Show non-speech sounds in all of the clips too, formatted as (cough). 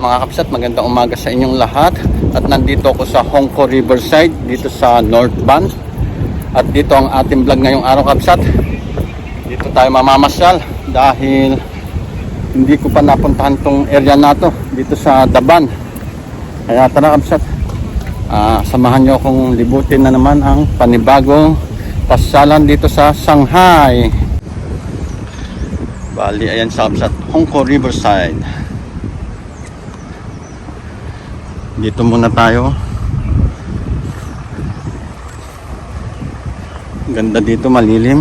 mga kapsat, magandang umaga sa inyong lahat. At nandito ako sa Hongko Riverside, dito sa North Van. At dito ang ating vlog ngayong araw kapsat. Dito tayo mamamasyal dahil hindi ko pa napuntahan tong area na to dito sa Daban. Kaya tara kapsat, ah, samahan nyo akong libutin na naman ang panibagong pasyalan dito sa Shanghai. Bali, ayan sa kapsat, Hongko Riverside. Dito muna tayo. Ganda dito, malilim.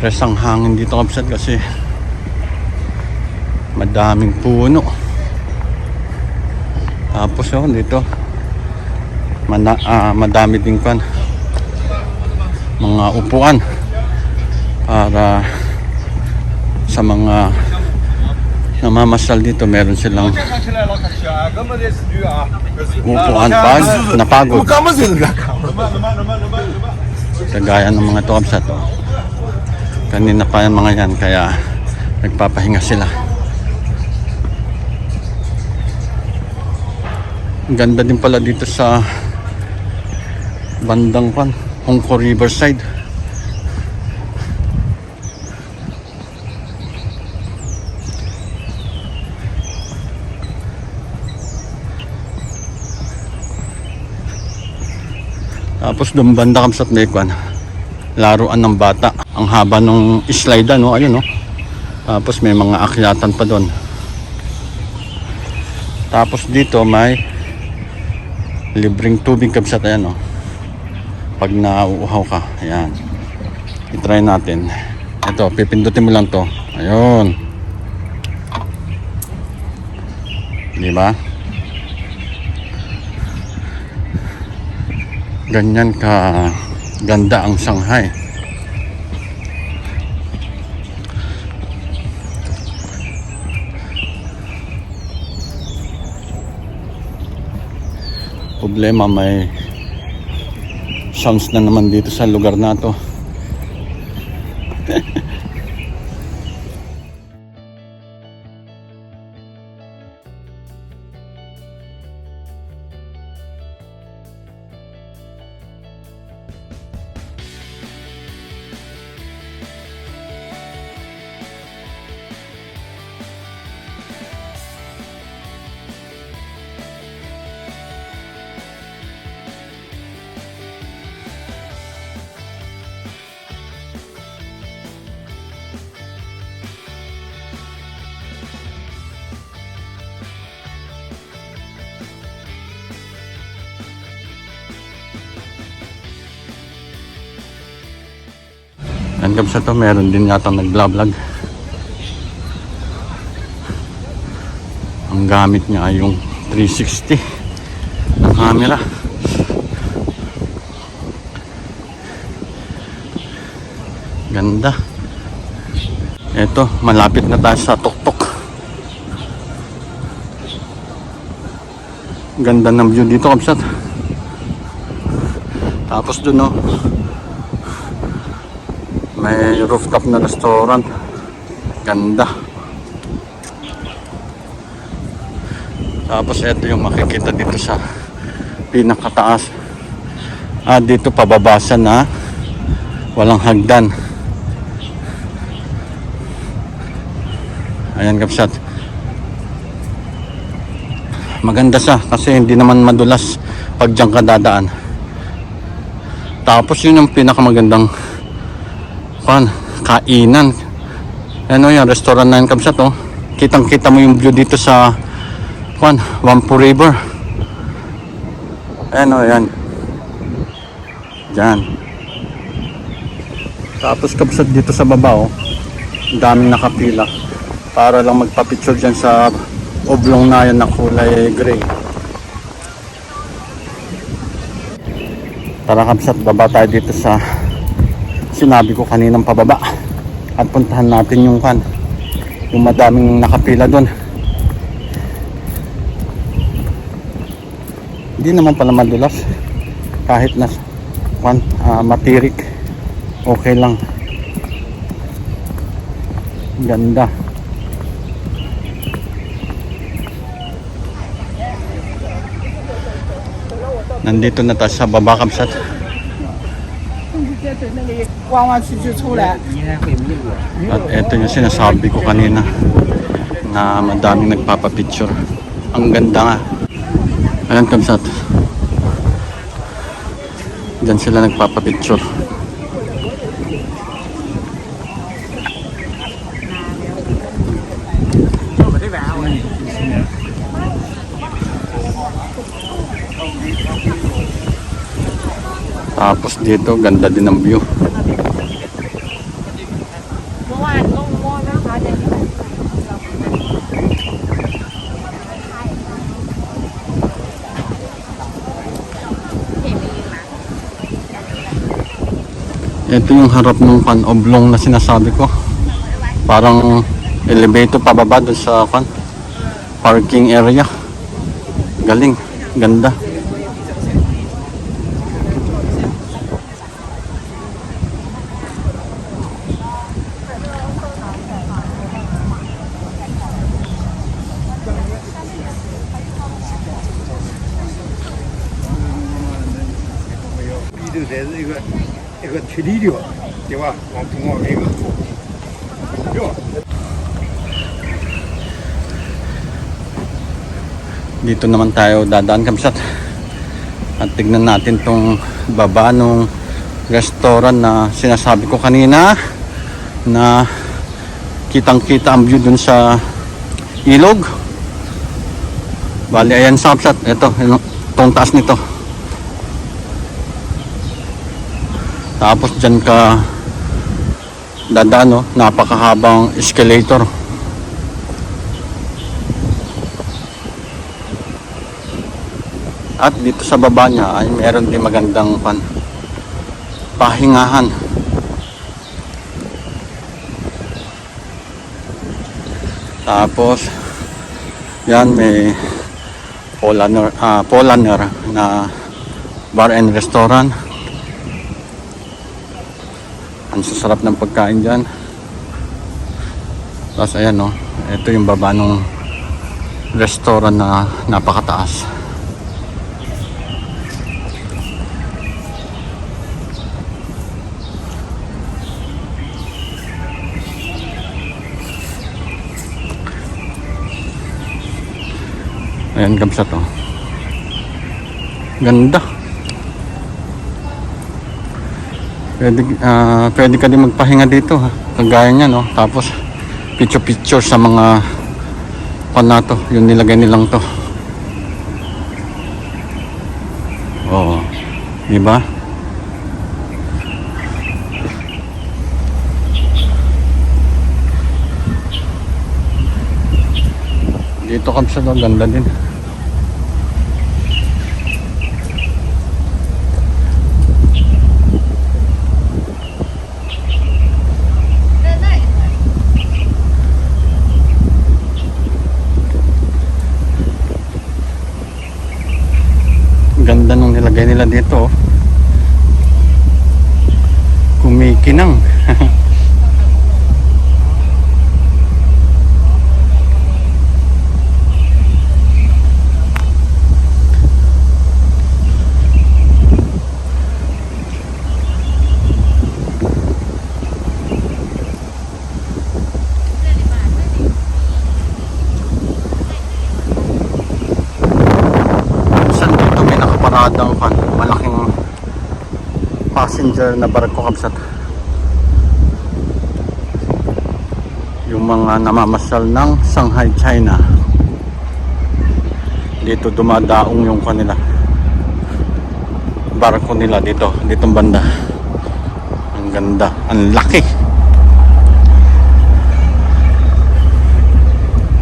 Fresh ang hangin dito kapsat kasi madaming puno. Tapos oh, dito mana, ah, madami din kan mga upuan para sa mga namamasal dito meron silang upuan pa. Napagod. Kagaya ng mga tuwabsa ah, to. Kanina pa yung mga yan kaya nagpapahinga sila. Ganda din pala dito sa bandang pan Hongkong Riverside. Tapos doon banda kami sa Mekwan. Laruan ng bata. Ang haba ng slide no, ayun no. Tapos may mga akyatan pa doon. Tapos dito may libreng tubig kabsat ayan no. Pag nauuhaw ka, ayan. I-try natin. Ito, pipindutin mo lang to. Ayun. Di ba? Ganyan ka ganda ang Shanghai. Problema may sounds na naman dito sa lugar na to. Hanggang sa to, meron din yata nag-vlog. Ang gamit niya ay yung 360 na camera. Ganda. Ito, malapit na tayo sa tuktok. Ganda ng view dito, kapsat. Tapos dun, no, may rooftop na restaurant. Ganda. Tapos ito yung makikita dito sa pinakataas. Ah, dito pababasa na walang hagdan. Ayan kapsat. Maganda siya kasi hindi naman madulas pag diyan ka dadaan. Tapos yun yung pinakamagandang pan, kainan. Ano yan, restaurant na yan kamsat oh. Kitang kita mo yung view dito sa pan, Wampu River. Ano yan. Diyan. Tapos kamsat dito sa baba oh. Daming nakapila. Para lang magpa-picture dyan sa oblong na yan na kulay gray. Tara kamsat, baba tayo dito sa sinabi ko kaninang pababa. At puntahan natin yung kan yung madaming nakapila doon hindi naman pala madulas. Kahit na kan ah, matirik okay lang. Ganda. Nandito na tayo sa baba kamsat. 在那里弯弯曲曲出来。 At ito yung sinasabi ko kanina na madaming nagpapapicture. Ang ganda nga. Ayan kamsat. Diyan sila nagpapapicture. Tapos dito, ganda din ang view. Ito yung harap ng kan oblong na sinasabi ko. Parang elevator pababa dun sa kan parking area. Galing, ganda. Video 才是一个一个铁力流，对吧？往东往那个走，对吧？ Dito naman tayo dadaan kamsat. At tignan natin tong baba nung restaurant na sinasabi ko kanina na kitang kita ang view dun sa ilog. Bali, ayan sa kamsat. Ito, itong taas nito. Tapos dyan ka dadaan, no? napakahabang escalator. At dito sa baba niya ay meron din magandang pan pahingahan. Tapos yan may Polaner, ah, Polaner na bar and restaurant. Ang sasarap ng pagkain dyan. Tapos ayan no, ito yung baba ng restaurant na napakataas. Ayan, gamsat oh. Ganda. Pwede, ah, pwede ka din magpahinga dito ha. Kagaya niya no. Tapos picture-picture sa mga pan na to. Yung nilagay nilang to. Oo. Di ba? Dito kami sa ganda din. Ganda nung nilagay nila dito. Kumikinang. Minsan dito may nakaparadang pan, malaking passenger na barko kapsat. Yung mga namamasyal ng Shanghai, China. Dito dumadaong yung kanila. Barko nila dito, ditong banda. Ang ganda, ang laki.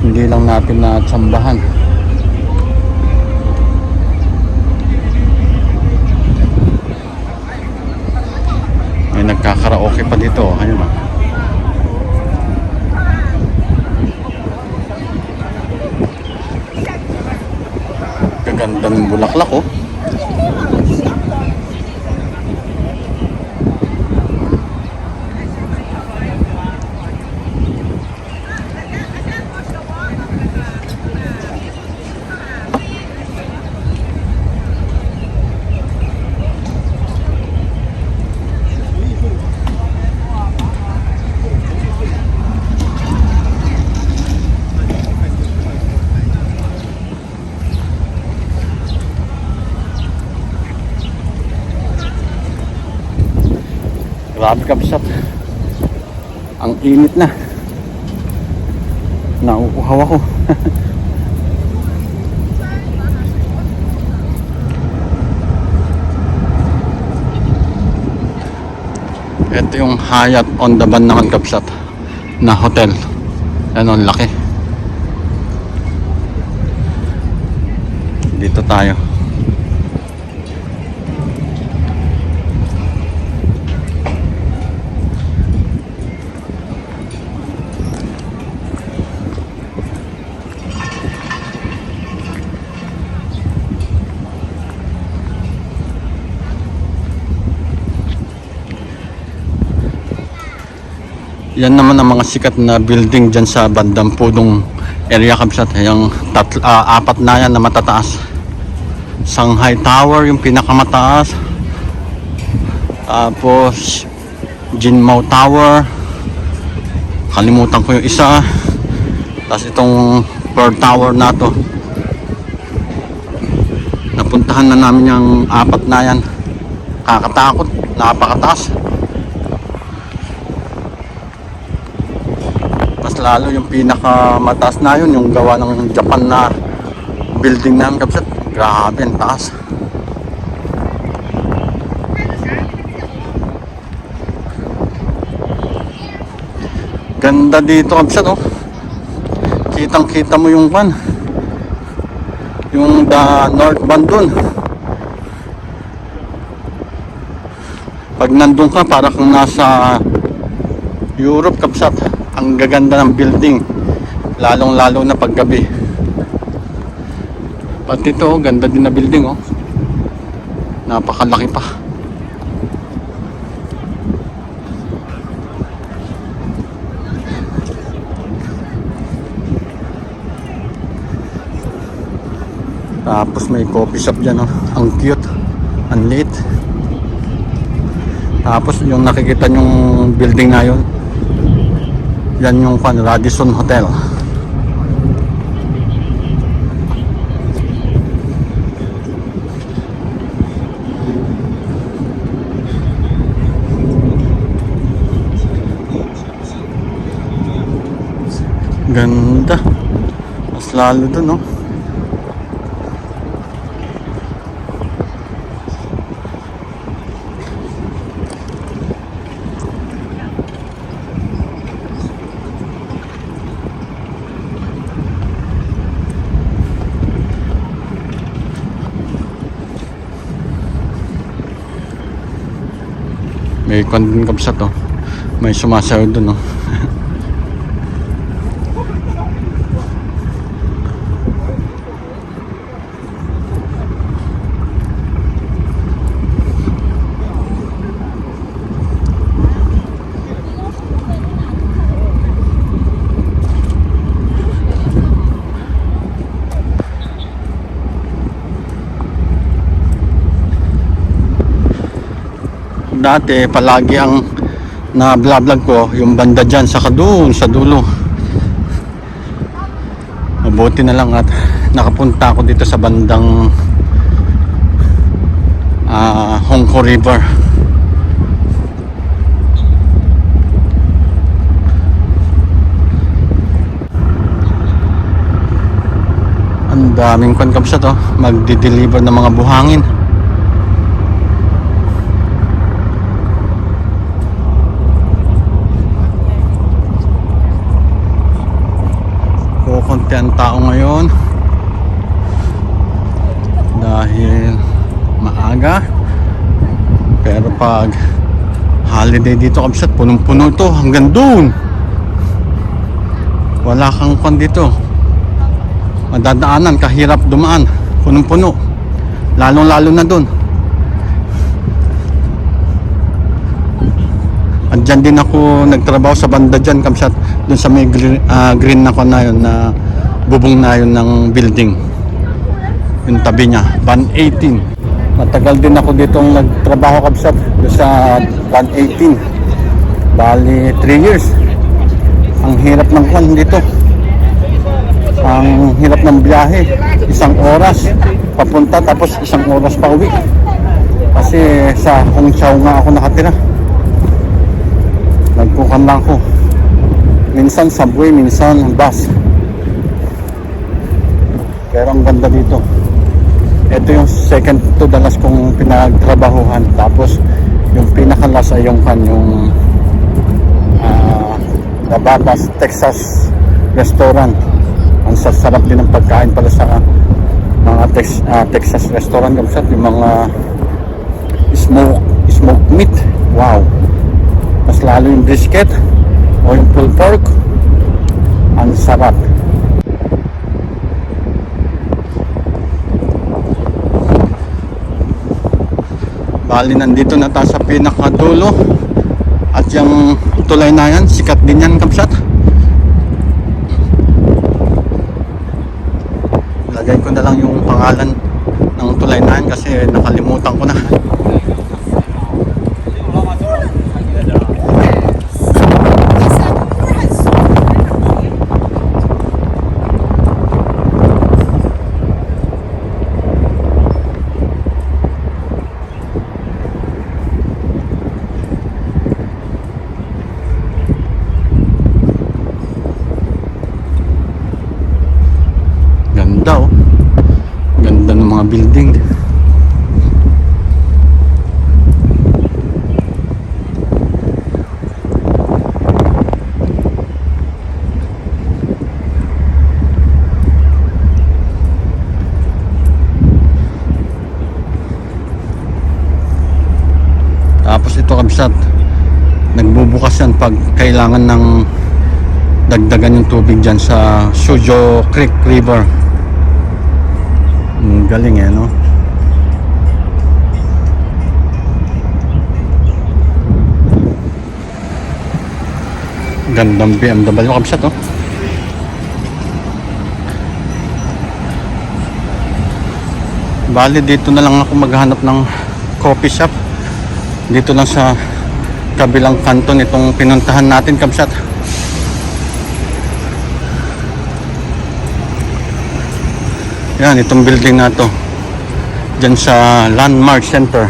Hindi lang natin na tsambahan. May nagkakaraoke pa dito. Ayun oh. Kagandang bulaklak oh. Grabe kabsat. Ang init na. Nauuhaw ako. (laughs) Ito yung Hyatt on the Ban naman kabsat na hotel. Ano, laki. Dito tayo. Yan naman ang mga sikat na building dyan sa bandang pudong area kabsat. Yung tatl- ah, apat na yan na matataas. Shanghai Tower yung pinakamataas. Tapos Jinmao Tower. Kalimutan ko yung isa. Tapos itong Pearl Tower na to. Napuntahan na namin yung apat na yan. Kakatakot. Napakataas. mas lalo yung pinakamataas na yun yung gawa ng Japan na building namin kapsat. Grabe ang taas. Ganda dito kapsat oh. Kitang kita mo yung pan yung the north band dun. Pag nandun ka para kang nasa Europe kapsat ang gaganda ng building. Lalong lalo na paggabi. Pati ito ganda din na building oh. Napakalaki pa. Tapos may coffee shop dyan oh. Ang cute. Ang liit tapos yung nakikita yung building na yun yan yung pan Radisson Hotel. Ganda. Mas lalo dun, no? May kwan din kapsat oh. May sumasayaw dun oh. (laughs) dati palagi ang na vlog ko yung banda dyan sa kadun sa dulo. Mabuti na lang at nakapunta ako dito sa bandang ah, Hongko River. Ang daming kwan kapsa to magdi-deliver ng mga buhangin ang tao ngayon. Dahil maaga. Pero pag holiday dito kabsat punong puno to. Hanggang doon. Wala kang kwan dito. Madadaanan kahirap dumaan. Punong puno lalong lalo na doon. Andyan din ako nagtrabaho sa banda dyan, kamsat, dun sa may green, ah, green na ko na yun, na bubong na yun ng building. Yung tabi niya, Ban 18. Matagal din ako dito nagtrabaho kamsat dun sa Ban 18. Bali, 3 years. Ang hirap ng kwan dito. Ang hirap ng biyahe. Isang oras papunta tapos isang oras pa uwi. Kasi sa Hong Chau nga ako nakatira. Sasakyan lang ko. Minsan subway, minsan bus. Pero ang ganda dito. Ito yung second to the last kong pinagtrabahuhan. Tapos yung pinakalas ay yung kanyang uh, Nabatas, Texas restaurant. Ang sasarap din ng pagkain pala sa mga Tex, ah, Texas restaurant kamsat yung mga smoke smoked meat. Wow. Mas lalo yung brisket o yung pulled pork. Ang sarap. Bali nandito na tayo sa pinakadulo. At yung tulay na yan sikat din yan kamsat. Lagay ko na lang yung pangalan ng tulay na yan kasi nakalimutan ko na Ganda oh. Ganda ng mga building. Tapos ito kabsat. Nagbubukas yan pag kailangan ng dagdagan yung tubig dyan sa Sujo Creek River. Galing eh, no? Gandang BMW kamsat, oh. Bali, dito na lang ako maghanap ng coffee shop. Dito lang sa kabilang kanto nitong pinuntahan natin, kamsat. Yan, itong building na to. Diyan sa Landmark Center.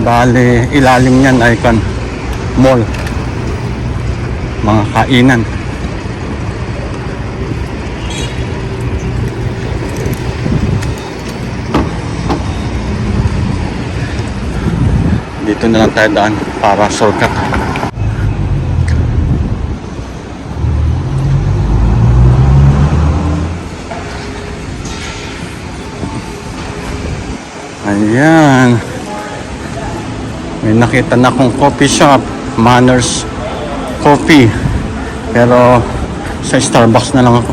Bale, ilalim niyan ay kan mall. Mga kainan. Dito na lang tayo daan para shortcut. Ayan. May nakita na akong coffee shop. Manners Coffee. Pero sa Starbucks na lang ako.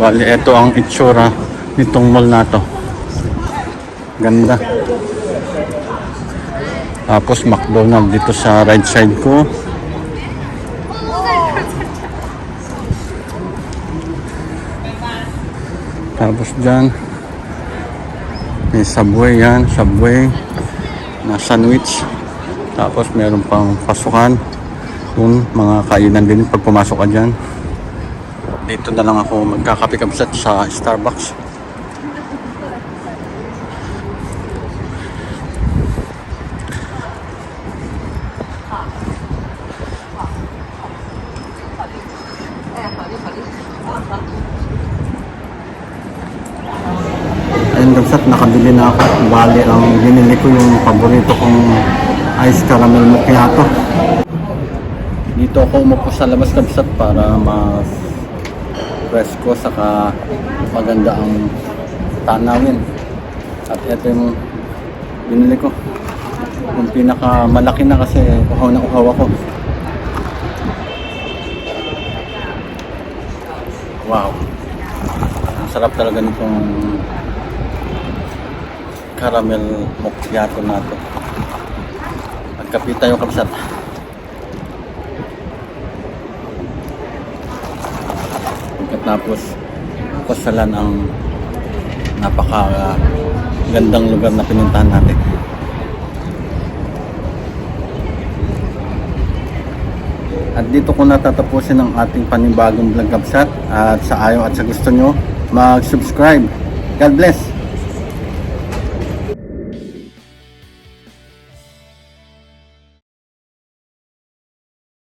Bali, ito ang itsura nitong mall na to. Ganda. Tapos McDonald dito sa right side ko. Tapos dyan, may subway yan, subway na sandwich. Tapos meron pang pasukan. Doon, mga kainan din pag pumasok ka dyan. Dito na lang ako magkakape-kapsat sa Starbucks. Kapsat, nakabili na ako. Bali, ang binili ko yung paborito kong ice caramel macchiato. Dito ako umupo sa labas kapsat para mas presko saka maganda ang tanawin. At ito yung binili ko. Yung pinaka malaki na kasi uhaw na uhaw ako. Wow. Ang sarap talaga nitong caramel macchiato na to. Magkape tayo kapsat. Pagkatapos pasalan ang napaka gandang lugar na pinuntahan natin. At dito ko natatapusin ang ating panibagong vlog kapsat at sa ayaw at sa gusto nyo mag-subscribe. God bless.